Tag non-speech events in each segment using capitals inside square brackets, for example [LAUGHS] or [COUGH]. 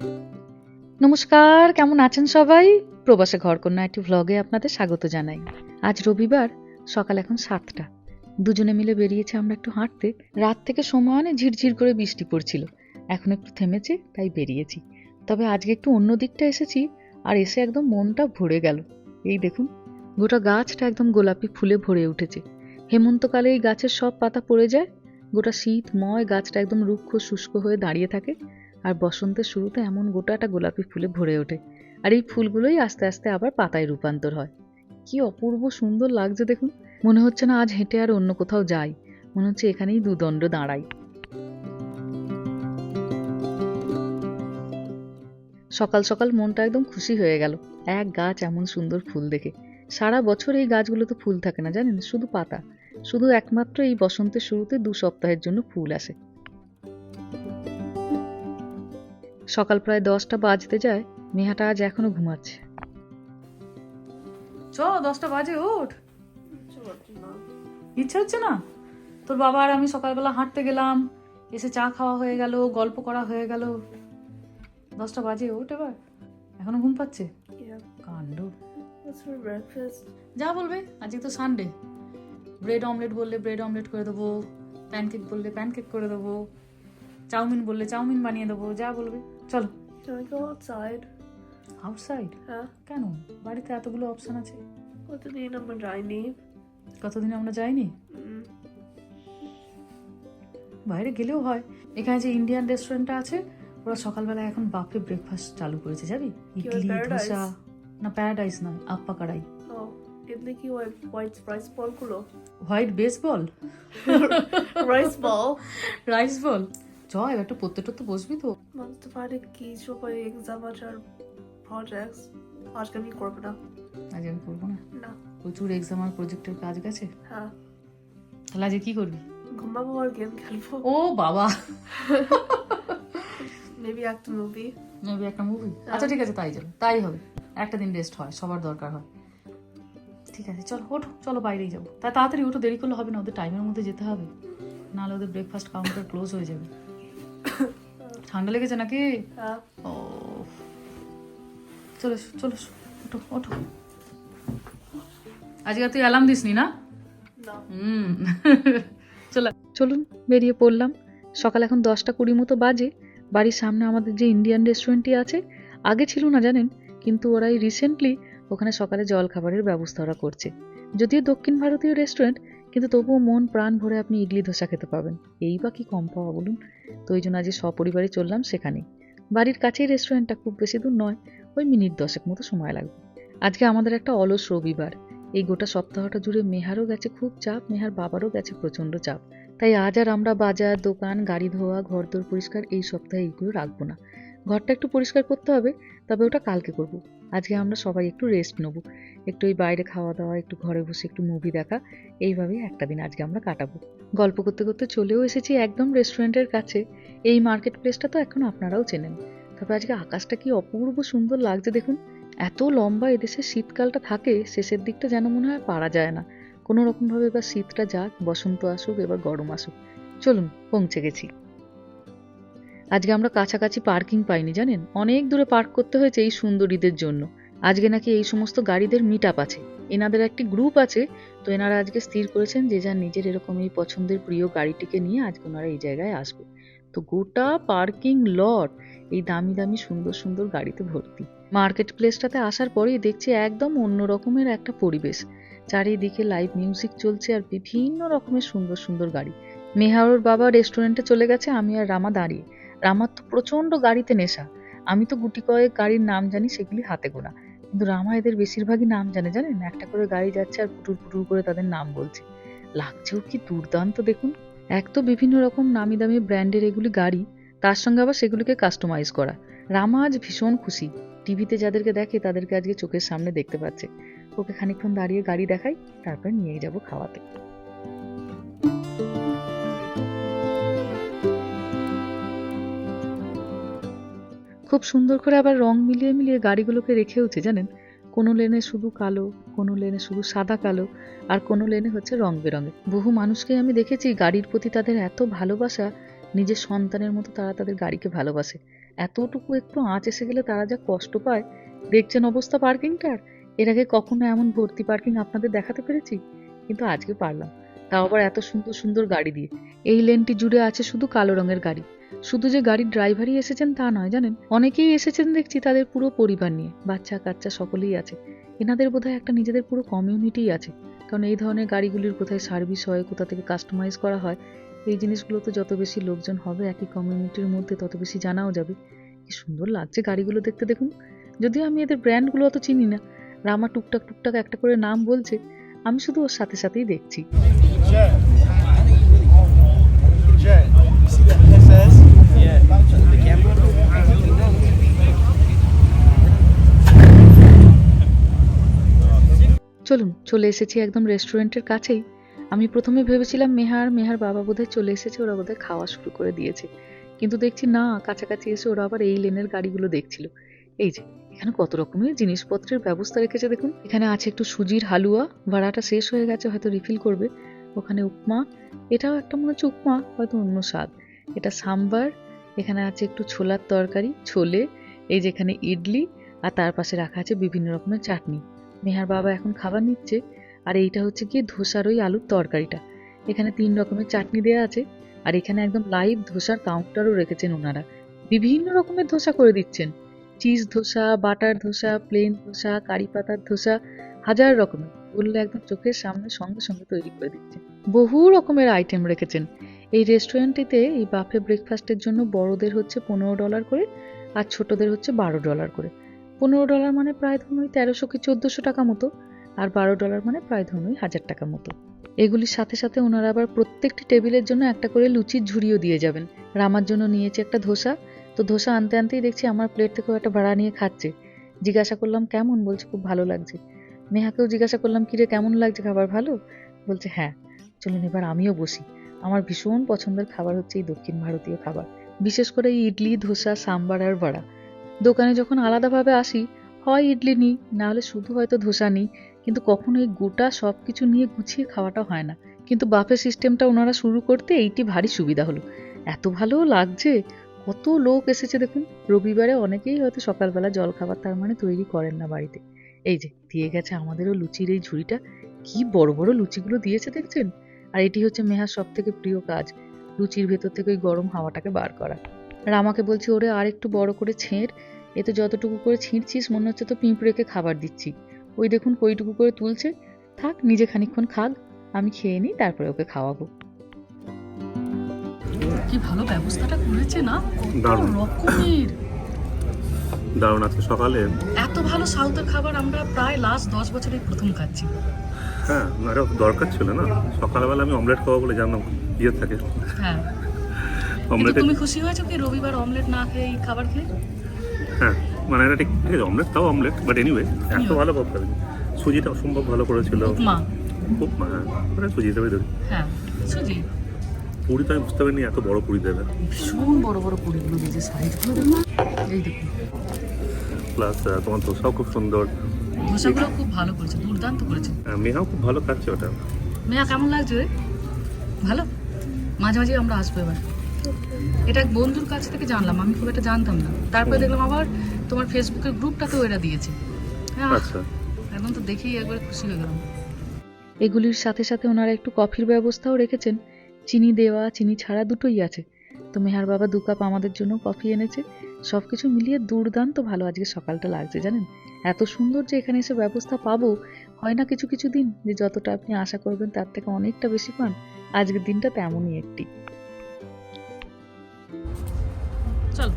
নমস্কার, কেমন আছেন সবাই? প্রবাসে ঘরকন্যা একটি ভ্লগে আপনাদের স্বাগত জানাই। আজ রবিবার, সকাল এখন সাতটা। দুজনে মিলে বেরিয়েছে আমরা একটু হাঁটতে। রাত থেকে সমানে ঝিরঝির করে বৃষ্টি পড়ছিল। এখন একটু থেমেছে, তাই বেরিয়েছি। তবে আজকে একটু অন্য দিকটা এসেছি, আর এসে একদম মনটা ভরে গেল। এই দেখুন, গোটা গাছটা একদম গোলাপি ফুলে ভরে উঠেছে। হেমন্তকালে এই গাছের সব পাতা পড়ে যায়। গোটা শীতময় গাছটা একদম রুক্ষ শুষ্ক হয়ে দাঁড়িয়ে থাকে। আর বসন্তের শুরুতে এমন গোটাটা গোলাপি ফুলে ভরে ওঠে। আর এই ফুলগুলোই আস্তে আস্তে আবার পাতায় রূপান্তর হয়। কি অপূর্ব সুন্দর লাগছে দেখুন। মনে হচ্ছে না আজ হেঁটে আর অন্য কোথাও যাই। মনে হচ্ছে এখানেই দুদণ্ড দাঁড়াই। সকাল সকাল মনটা একদম খুশি হয়ে গেল। এক গাছ এমন সুন্দর ফুল দেখে। সারা বছর এই গাছগুলোতে ফুল থাকে না জানেন? শুধু পাতা। শুধু একমাত্র এই বসন্তের শুরুতে দু সপ্তাহের জন্য ফুল আসে। সকাল প্রায় দশটা বাজতে যায় মেহাটা আজ এখনও ঘুমাচ্ছে। চ দশটা বাজে ওঠ ইচ্ছা হচ্ছে না? তোর বাবা আর আমি সকালবেলা হাঁটতে গেলাম এসে চা খাওয়া হয়ে গেল গল্প করা হয়ে গেল। দশটা বাজে ওঠ এবার। এখনও ঘুম পাচ্ছে. কাণ্ড? যা বলবে আজকে তো সানডে ব্রেড অমলেট বললে ব্রেড অমলেট করে দেবো প্যানকেক বললে প্যানকেক করে দেবো চাউমিন বললে চাউমিন বানিয়ে দেবো যা বলবে। চলো Can I go outside? Outside Huh? কেন বাড়িতে এতগুলো অপশন আছে of my dining? কতদিন আমরা যাইনি. বাইরে গেলেও হয় এখানে যে ইন্ডিয়ান রেস্টুরেন্টটা আছে ওরা সকালবেলা এখন বাপরে ব্রেকফাস্ট চালু করেছে যাবি ইডলি Paradise? ধোসা না প্যারাডাইস নয় আপ্পা কড়াই idli ki white white rice ball kulo. White base ball rice ball. Rice ball চ এবার একটু পড়তে টরতে বসবি তো। Month Friday ki jo by exam achar projects. আজকে আমি করব না। আজ আমি করব না? না। প্রচুর এক্সাম আর প্রজেক্টের কাজ গেছে? হ্যাঁ। তাহলে আজকে কি করবি? ঘুমাবো আর গেম খেলব। ও বাবা! মেবি একটা মুভি মেবি একটা মুভি আচ্ছা ঠিক আছে তাই চলো। তাই হবে। একটা দিন রেস্ট হয় সবার দরকার হয়। ঠিক আছে চলো ওঠো। চলো বাইরেই যাব। তা তাড়াতাড়ি ওঠো দেরি করলে হবে না ওদের টাইমের মধ্যে যেতে হবে। নাহলে ওদের ব্রেকফাস্ট কাউন্টার ক্লোজ হয়ে যাবে। ঠান্ডা লেগেছে নাকি? হ্যাঁ। ও চলো চলো ওঠো ওঠো। আজকে তুই অ্যালার্ম দিসনি না? না। হুম। [LAUGHS] চলো। চলুন বেরিয়ে পড়লাম। সকাল এখন দশটা কুড়ি মতো বাজে। বাড়ির সামনে আমাদের যে ইন্ডিয়ান রেস্টুরেন্টটি আছে আগে ছিল না জানেন কিন্তু ওরা এই রিসেন্টলি ওখানে সকালে জল খাবারের ব্যবস্থা ওরা করছে। যদিও দক্ষিণ ভারতীয় রেস্টুরেন্ট কিন্তু তবুও মন প্রাণ ভরে আপনি ইডলি ধোসা খেতে পাবেন। এই বা কি কম পাওয়া বলুন? তো ওই জন্য আজ সপরিবারে চললাম সেখানেই বাড়ির কাছেই রেস্টুরেন্টটা খুব বেশি দূর নয়, ওই মিনিট দশেক মতো সময় লাগবে। আজকে আমাদের একটা অলস রবিবার। এই গোটা সপ্তাহটা জুড়ে মেহারও গেছে খুব চাপ, মেহার বাবারও গেছে প্রচণ্ড চাপ। তাই আজ আর আমরা বাজার, দোকান, গাড়ি ধোয়া ঘর দোর পরিষ্কার এই সপ্তাহে এইগুলো রাখব না। ঘরটা একটু পরিষ্কার করতে হবে, তবে ওটা কালকে করব। আজকে আমরা সবাই একটু রেস্ট নেব। একটু ওই বাইরে খাওয়া দাওয়া একটু ঘরে বসে একটু মুভি দেখা, এইভাবেই একটা দিন আজকে আমরা কাটাবো। গল্প করতে করতে চলেও এসেছি একদম রেস্টুরেন্টের কাছে। এই মার্কেট প্লেসটা তো এখন আপনারাও চেনেন। তবে আজকে আকাশটা কি অপূর্ব সুন্দর লাগছে দেখুন। এত লম্বা এদেশে শীতকালটা থাকে, শেষের দিকটা যেন মনে হয় পারা যায় না। কোনো রকমভাবে এবার শীতটা যাক, বসন্ত আসুক, এবার গরম আসুক। চলুন, পৌঁছে গেছি। আজকে আমরা কাছাকাছি পার্কিং পাইনি, জানেন? অনেক দূরে পার্ক করতে হয়েছে এই সুন্দরীদের জন্য। আজকে নাকি এই সমস্ত গাড়িদের মিট আপ আছে। এনাদের একটি গ্রুপ আছে, তো এনারা আজকে স্থির করেছেন যে যার নিজের এরকম এই পছন্দের প্রিয় গাড়িটিকে নিয়ে আজকে ওনারা এই জায়গায় আসবে। তো গোটা পার্কিং লট এই দামি দামি সুন্দর সুন্দর গাড়িতে ভর্তি। মার্কেট প্লেসটাতে আসার পরেই দেখছি একদম অন্য রকমের একটা পরিবেশ। চারিদিকে লাইভ মিউজিক চলছে আর বিভিন্ন রকমের সুন্দর সুন্দর গাড়ি। মেহাওর বাবা রেস্টুরেন্টে চলে গেছে, আমি আর রামা দাঁড়িয়ে। রামার তো প্রচণ্ড গাড়িতে নেশা। আমি তো গুটি কয়েক গাড়ির নাম জানি, সেগুলি হাতে গোনা। কিন্তু রামা এদের বেশিরভাগই নাম জানে, জানেন? একটা করে গাড়ি যাচ্ছে আর পুটুর পুটুর করে তাদের নাম বলছে। লাগছেও কি দুর্দান্ত, দেখুন। এক তো বিভিন্ন রকম নামি দামি ব্র্যান্ডের এগুলি গাড়ি, তার সঙ্গে আবার সেগুলিকে কাস্টমাইজ করা। রামা আজ ভীষণ খুশি। টিভিতে যাদেরকে দেখে তাদেরকে আজকে চোখের সামনে দেখতে পাচ্ছে। ওকে খানিকক্ষণ দাঁড়িয়ে গাড়ি দেখাই, তারপর নিয়ে যাব খাওয়াতে। খুব সুন্দর করে আবার রং মিলিয়ে মিলিয়ে গাড়িগুলোকে রেখেওছে জানেন? কোনো লেনে শুধু কালো, কোনো লেনে শুধু সাদা কালো, আর কোনো লেনে হচ্ছে রং বেরঙের বহু মানুষকে আমি দেখেছি গাড়ির প্রতি তাদের এত ভালোবাসা, নিজের সন্তানের মতো তারা তাদের গাড়িকে ভালোবাসে। এতটুকু একটু আঁচ এসে গেলে তারা যা কষ্ট পায়। দেখছেন অবস্থা পার্কিংটার? এর আগে কখনো এমন ভর্তি পার্কিং আপনাদের দেখাতে পেরেছি? কিন্তু আজকে পারলাম। তাও আবার এত সুন্দর সুন্দর গাড়ি দিয়ে। এই লেনটি জুড়ে আছে শুধু কালো রঙের গাড়ি। শুধু যে গাড়ির ড্রাইভারই এসেছেন তা নয়, জানেন? অনেকেই এসেছেন দেখছি তাদের পুরো পরিবার নিয়ে। বাচ্চা, কাচ্চা সকলেই আছে। এনাদের বোধহয় একটা নিজেদের পুরো কমিউনিটিই আছে। কারণ এই ধরনের গাড়িগুলির কোথায় সার্ভিস হয়, কোথা থেকে কাস্টমাইজ করা হয়, এই জিনিসগুলো তো যত বেশি লোকজন হবে, একই কমিউনিটির মধ্যে তত বেশি জানাও যাবে। কি সুন্দর লাগছে গাড়িগুলো দেখতে দেখুন। যদিও আমি এদের ব্র্যান্ডগুলো অত চিনি না। রামা টুকটাক টুকটাক একটা করে নাম বলছে। আমি শুধু ওর সাথে সাথেই দেখছি। চলুন, চলে এসেছি একদম রেস্টুরেন্টের কাছেই। আমি প্রথমে ভেবেছিলাম মেহার মেহার বাবা বোধহয় চলে এসেছে, ওরা বোধহয় খাওয়া শুরু করে দিয়েছে। কিন্তু দেখছি না, কাছাকাছি এসে ওরা আবার এই লেনের গাড়িগুলো দেখছিল। এই যে, এখানে কত রকমের জিনিসপত্রের ব্যবস্থা রেখেছে দেখুন। এখানে আছে একটু সুজির হালুয়া, ভাড়াটা শেষ হয়ে গেছে, হয়তো রিফিল করবে। ওখানে উপমা, এটাও একটা মনে হচ্ছে উপমা, হয়তো অন্য স্বাদ। এটা সাম্বার এখানে আছে একটু ছোলার তরকারি, ছোলে, এই যে এখানে ইডলি, আর তার পাশে রাখা আছে বিভিন্ন রকমের চাটনি। মেহার বাবা এখন খাবার নিচ্ছে, আর এইটা হচ্ছে গিয়ে ধোসার ওই আলুর তরকারিটা। এখানে তিন রকমের চাটনি দেওয়া আছে, আর এখানে একদম লাইভ ধোসার কাউন্টারও রেখেছেন ওনারা। বিভিন্ন রকমের ধোসা করে দিচ্ছেন। Cheese dosa butter dosa plain dosa, curry পাতার ধোসা, হাজার রকমের। বললে একদম চোখের সামনে সঙ্গে সঙ্গে তৈরি করে দিচ্ছেন। বহু রকমের আইটেম রেখেছেন। এই রেস্টুরেন্টটিতে এই বাফে ব্রেকফাস্টের জন্য বড়দের হচ্ছে পনেরো ডলার করে আর ছোটদের হচ্ছে বারো ডলার করে। পনেরো ডলার মানে প্রায় ধরুন ওই তেরোশো কি চোদ্দোশো টাকা মতো আর বারো ডলার মানে প্রায় ধরুন ওই হাজার টাকা মতো। এগুলির সাথে সাথে ওনারা আবার প্রত্যেকটি টেবিলের জন্য একটা করে লুচির ঝুড়িও দিয়ে যাবেন। রামার জন্য নিয়েছে একটা ধোসা। তো ধোসা আনতে আনতেই দেখছি আমার প্লেট থেকেও একটা ভাড়া নিয়ে খাচ্ছে। জিজ্ঞাসা করলাম, কেমন? বলছে, খুব ভালো লাগছে। নেহাকেও জিজ্ঞাসা করলাম, কিরে, কেমন লাগছে? খাবার ভালো? বলছে হ্যাঁ। চলুন এবার আমিও বসি। আমার ভীষণ পছন্দের খাবার হচ্ছে এই দক্ষিণ ভারতীয় খাবার। বিশেষ করে ইডলি, ধোসা, সাম্বার আর বড়া। দোকানে যখন আলাদাভাবে আসি, হয় ইডলি নিই নাহলে শুধু হয়তো ধোসা নিই। কিন্তু কখনো এই গোটা সব কিছু নিয়ে গুছিয়ে খাওয়াটা হয় না। কিন্তু বাফে সিস্টেমটা ওনারা শুরু করতে এইটি ভারী সুবিধা হলো। এত ভালো লাগছে, কত লোক এসেছে দেখুন। রবিবারে অনেকেই হয়তো সকালবেলা জল খাবার তার মানে তৈরি করেন না বাড়িতে। এই যে, দিয়ে গেছে আমাদেরও লুচির এই ঝুড়িটা। কি বড় বড় লুচিগুলো দিয়েছে দেখছেন? আর এটি হচ্ছে মেহার সব থেকে প্রিয় কাজ লুচির ভেতর থেকে ওই গরম হাওয়াটাকে বার করা। রামাকে বলছি ওরে আর একটু বড় করে ছেঁড়। এ তো যতটুকু করে ছিঁড়ছিস মনে হচ্ছে তো পিঁপড়েকে খাবার দিচ্ছি। ওই দেখুন কইটুকু করে তুলছে। থাক নিজে খানিকক্ষণ খাক আমি খেয়ে নিই তারপরে ওকে খাওয়াবো। কি ভালো ব্যবস্থাটা করেছে না? দারুণ। রকমের। দারুণ আজকে সকালে। এত ভালো সাউথের খাবার আমরা প্রায় লাস্ট দশ বছরে প্রথম খাচ্ছি। হ্যাঁ এটা দরকার ছিল না। সকালবেলা আমি অমলেট খাওয়া বলে জানলাম ইয়ে থাকে। হ্যাঁ। [LAUGHS] অমলেটে তুমি খুশি হয়েছো কি রবিবার অমলেট না খেয়ে এই খাবার খেয়ে? হ্যাঁ মানে এটা ঠিক ঠিক আছে অমলেট তাও অমলেট বাট এনিওয়ে এত ভালো ভাব পাবেন সুজিটা অসম্ভব ভালো করেছিল। উপমা। খুব হ্যাঁ মানে সুজি হিসাবে ধরি হ্যাঁ সুজি। পুরি তো আমি বুঝতে পারিনি এত বড় পুরি দেবে। ভীষণ বড় বড় পুরিগুলো দিয়েছে সাইজগুলো দেখুন এই দেখুন। প্লাস তোমার দোসাও খুব সুন্দর। ধোসাগুলো খুব ভালো করেছে দুর্দান্ত করেছে। আহ, মেহাও খুব ভালো খাচ্ছে ওটা। মেয়া কেমন লাগছে রে? ভালো? মাঝে মাঝে আমরা আসব এবার। এটা এক বন্ধুর কাছ থেকে জানলাম আমি খুব একটা জানতাম না। তারপরে দেখলাম আবার তোমার ফেসবুকের গ্রুপটাতেও এরা দিয়েছে। হ্যাঁ আচ্ছা। এখন তো দেখেই একবার খুশি হয়ে গেলাম। এগুলির সাথে সাথে ওনারা একটু কফির ব্যবস্থাও রেখেছেন। চিনি দেওয়া চিনি ছাড়া দুটোই আছে। তো মেহার বাবা দু কাপ আমাদের জন্য কফি এনেছে। সব কিছু মিলিয়ে দুর্দান্ত ভালো আজকে সকালটা লাগছে জানেন? এত সুন্দর যে এখানে এসে ব্যবস্থা পাবো হয় না কিছু কিছু দিন যে যতটা আপনি আশা করবেন তার থেকে অনেকটা বেশি পান আজকের দিনটা তেমনই একটি। চল।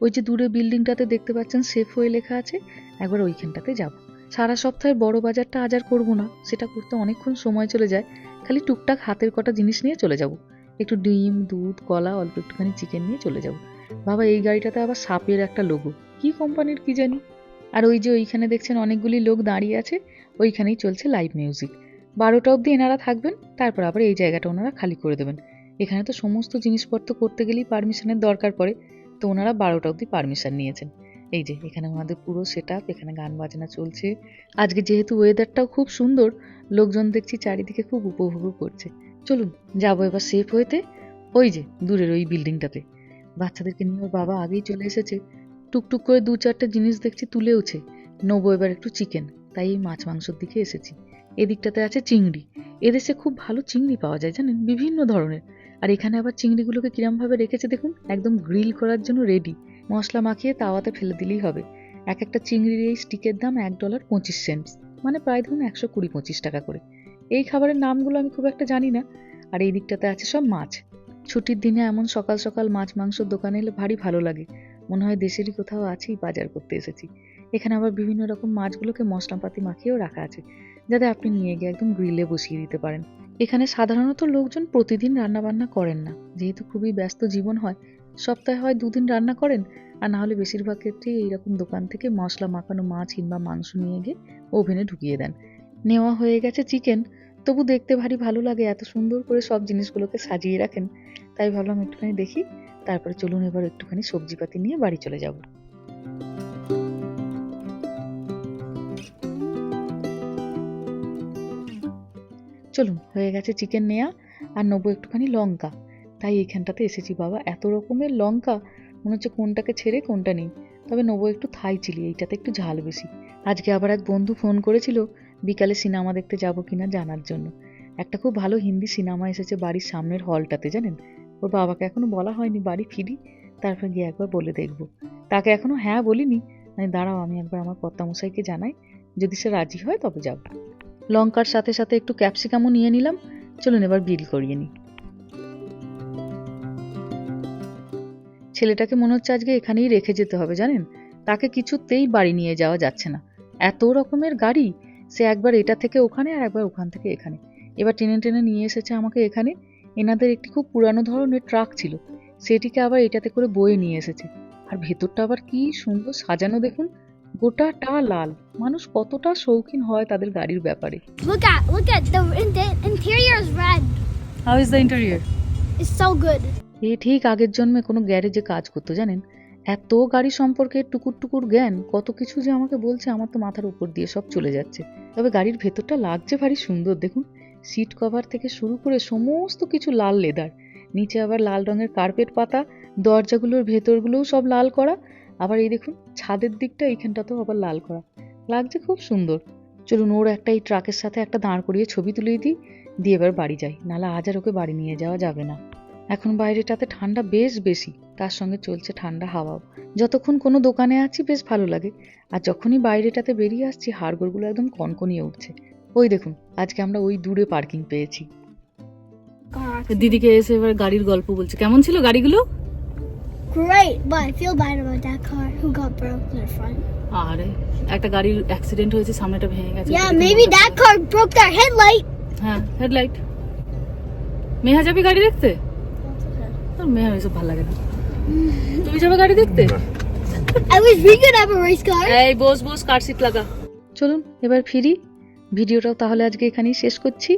ওই যে দূরে বিল্ডিংটাতে দেখতে পাচ্ছেন সেফ হয়ে লেখা আছে একবার ওইখানটাতে যাব। সারা সপ্তাহের বড় বাজারটা আজ আর করব না সেটা করতে অনেকক্ষণ সময় চলে যায় খালি টুকটাক হাতের কটা জিনিস নিয়ে চলে যাব। একটু ডিম, দুধ, কলা, অল্প একটুখানি চিকেন নিয়ে চলে যাব। বাবা, এই গাড়িটাতে আবার সাপের একটা লোগো। কি কোম্পানির কি জানি? আর ওই যে ওইখানে দেখছেন অনেকগুলি লোক দাঁড়িয়ে আছে, ওইখানেই চলছে লাইভ মিউজিক বারোটা অবধি এনারা থাকবেন, তারপর আবার এই জায়গাটা ওনারা খালি করে দেবেন। এখানে তো সমস্ত জিনিসপত্র করতে গেলেই পারমিশনের দরকার পড়ে। তো ওনারা বারোটা অবধি পারমিশন নিয়েছেন। এই যে, এখানে ওনাদের পুরো সেট আপ এখানে গান বাজনা চলছে। আজকে যেহেতু ওয়েদারটাও খুব সুন্দর, লোকজন দেখছি চারিদিকে খুব উপভোগও করছে। চলুন, যাব এবার সেফ হইতে ওই যে, দূরের ওই বিল্ডিংটাতে বাচ্চাদেরকে নিয়ে ওর বাবা আগেই চলে এসেছে। টুকটুক করে দু চারটে জিনিস দেখছি তুলেওছে। নেব এবার একটু চিকেন তাই এই মাছ মাংসর দিকে এসেছি। এদিকটাতে আছে চিংড়ি। এদেশে খুব ভালো চিংড়ি পাওয়া যায়, জানেন? বিভিন্ন ধরনের। আর এখানে আবার চিংড়িগুলোকে কিরমভাবে রেখেছে দেখুন? একদম গ্রিল করার জন্য রেডি মশলা মাখিয়ে তাওয়াতে ফেলে দিলেই হবে। এক একটা চিংড়ির এই স্টিকের দাম এক ডলার পঁচিশ সেন্টস মানে প্রায় ধরুন একশো কুড়ি পঁচিশ টাকা করে। এই খাবারের নামগুলো আমি খুব একটা জানি না। আর এই দিকটাতে আছে সব মাছ। ছুটির দিনে এমন সকাল সকাল মাছ মাংসর দোকানে এলে ভারী ভালো লাগে। মনে হয় দেশেরই কোথাও আছেই বাজার করতে এসেছি। এখানে আবার বিভিন্ন রকম মাছগুলোকে মশলাপাতি মাখিয়েও রাখা আছে, যাতে আপনি নিয়ে গিয়ে একদম গ্রিলে বসিয়ে দিতে পারেন। এখানে সাধারণত লোকজন প্রতিদিন রান্না বান্না করেন না। যেহেতু খুবই ব্যস্ত জীবন হয়, সপ্তাহে হয় দুদিন রান্না করেন, আর না হলে বেশিরভাগ ক্ষেত্রেই এইরকম দোকান থেকে মশলা মাখানো মাছ কিংবা মাংস নিয়ে গিয়ে ওভেনে ঢুকিয়ে দেন। নেওয়া হয়ে গেছে চিকেন, তবু দেখতে ভারী ভালো লাগে, এত সুন্দর করে সব জিনিসগুলোকে সাজিয়ে রাখেন। তাই ভাবলাম একটুখানি দেখি, তারপরে চলুন এবার একটুখানি সবজিপাতি নিয়ে বাড়ি চলে যাব। চলুন, হয়ে গেছে চিকেন নেয়া, আর নেব একটুখানি লঙ্কা। তাই এখানটাতে এসেছি বাবা, এত রকমের লঙ্কা, মনে হচ্ছে কোনটাকে ছেড়ে কোনটা নেই। তবে নেব একটু থাই চিলি, এইটাতে একটু ঝাল বেশি। আজকে আবার এক বন্ধু ফোন করেছিল বিকালে সিনেমা দেখতে যাব কিনা জানার জন্য। একটা খুব ভালো হিন্দি সিনেমা এসেছে বাড়ির সামনের হলটাতে, জানেন? ওর বাবাকে এখনও বলা হয়নি, বাড়ি ফিরি, তারপর গিয়ে একবার বলে দেখব। তাকে এখনও হ্যাঁ বলিনি মানে দাঁড়াও, আমি একবার আমার কর্তামশাইকে জানাই, যদি সে রাজি হয় তবে যাব লঙ্কার সাথে সাথে একটু ক্যাপসিকামও নিয়ে নিলাম, চলুন এবার বিল করিয়ে নিই। ছেলেটাকে মনে হচ্ছে আজকে এখানেই রেখে যেতে হবে, জানেন? তাকে কিছুতেই বাড়ি নিয়ে যাওয়া যাচ্ছে না। এত রকমের গাড়ি সে একবার এটা থেকে ওখানে আর একবার ওখান থেকে এখানে। এবার টেনে টেনে নিয়ে এসেছে আমাকে এখানে। এনাদের একটি খুব পুরানো ধরনের ট্রাক ছিল। সেটিকে আবার এটাতে করে বয়ে নিয়ে এসেছে। আর ভেতরটা আবার কি সুন্দর সাজানো দেখুন। গোটাটা লাল। মানুষ কতটা শৌখিন হয় তাদের গাড়ির ব্যাপারে। Look at, look at the, the interior is red. How is the interior It's so good. এ ঠিক আগের জন্মে কোনো গ্যারেজে কাজ করতো জানেন? এত গাড়ি সম্পর্কে টুকুর টুকুর জ্ঞান, কত কিছু যে আমাকে বলছে আমার তো মাথার উপর দিয়ে সব চলে যাচ্ছে। তবে গাড়ির ভেতরটা লাগছে ভারী সুন্দর, দেখুন। সিট কভার থেকে শুরু করে সমস্ত কিছু লাল লেদার। নিচে আবার লাল রঙের কার্পেট পাতা, দরজাগুলোর ভেতরগুলোও সব লাল করা। আবার এই দেখুন, ছাদের দিকটা, এইখানটাতেও আবার লাল করা। লাগছে খুব সুন্দর। চলুন, ওর একটা এই ট্রাকের সাথে একটা দাঁড় করিয়ে ছবি তুলে দিই, দিয়ে এবার বাড়ি যাই। নাহলে আজ আর ওকে বাড়ি নিয়ে যাওয়া যাবে না। এখন বাইরেটাতে ঠান্ডা বেশ বেশি তার সঙ্গে চলছে ঠান্ডা হাওয়াও যতক্ষণ কোনো দোকানে আছি বেশ ভালো লাগে। আর যখনই বাইরেটাতে বেরিয়ে আসছি হাড়গোড়গুলো একদম কনকনিয়ে উঠছে। ওই দেখুন আজকে আমরা ওই দূরে পার্কিং পেয়েছি। দিদিকে এসে এবার গাড়ির গল্প বলছে। কেমন ছিল গাড়িগুলো? Great, but I feel bad about that car who got broke in front. আরে একটা গাড়ির অ্যাক্সিডেন্ট হয়েছে সামনেটা ভেঙে গেছে। Yeah, maybe that car broke their headlight. হ্যাঁ হেডলাইট মেহা যাবি গাড়ি দেখতে? তোর এসব ভালো লাগে না। তুমি যাবে গাড়ি দেখতে? I wish we could have a race car. এই বস বস কার সিট লাগা। চলুন এবার ফিরি। ভিডিওটাও তাহলে আজকে এখানেই শেষ করছি।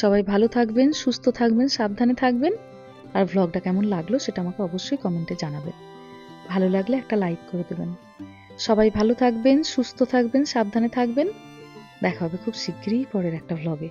সবাই ভালো থাকবেন সুস্থ থাকবেন সাবধানে থাকবেন। আর ভ্লগটা কেমন লাগল সেটা আমাকে অবশ্যই কমেন্টে জানাবেন। ভালো লাগলে একটা লাইক করে দেবেন। সবাই ভালো থাকবেন সুস্থ থাকবেন সাবধানে থাকবেন। দেখা হবে খুব শীঘ্রই পরের একটা ভ্লগে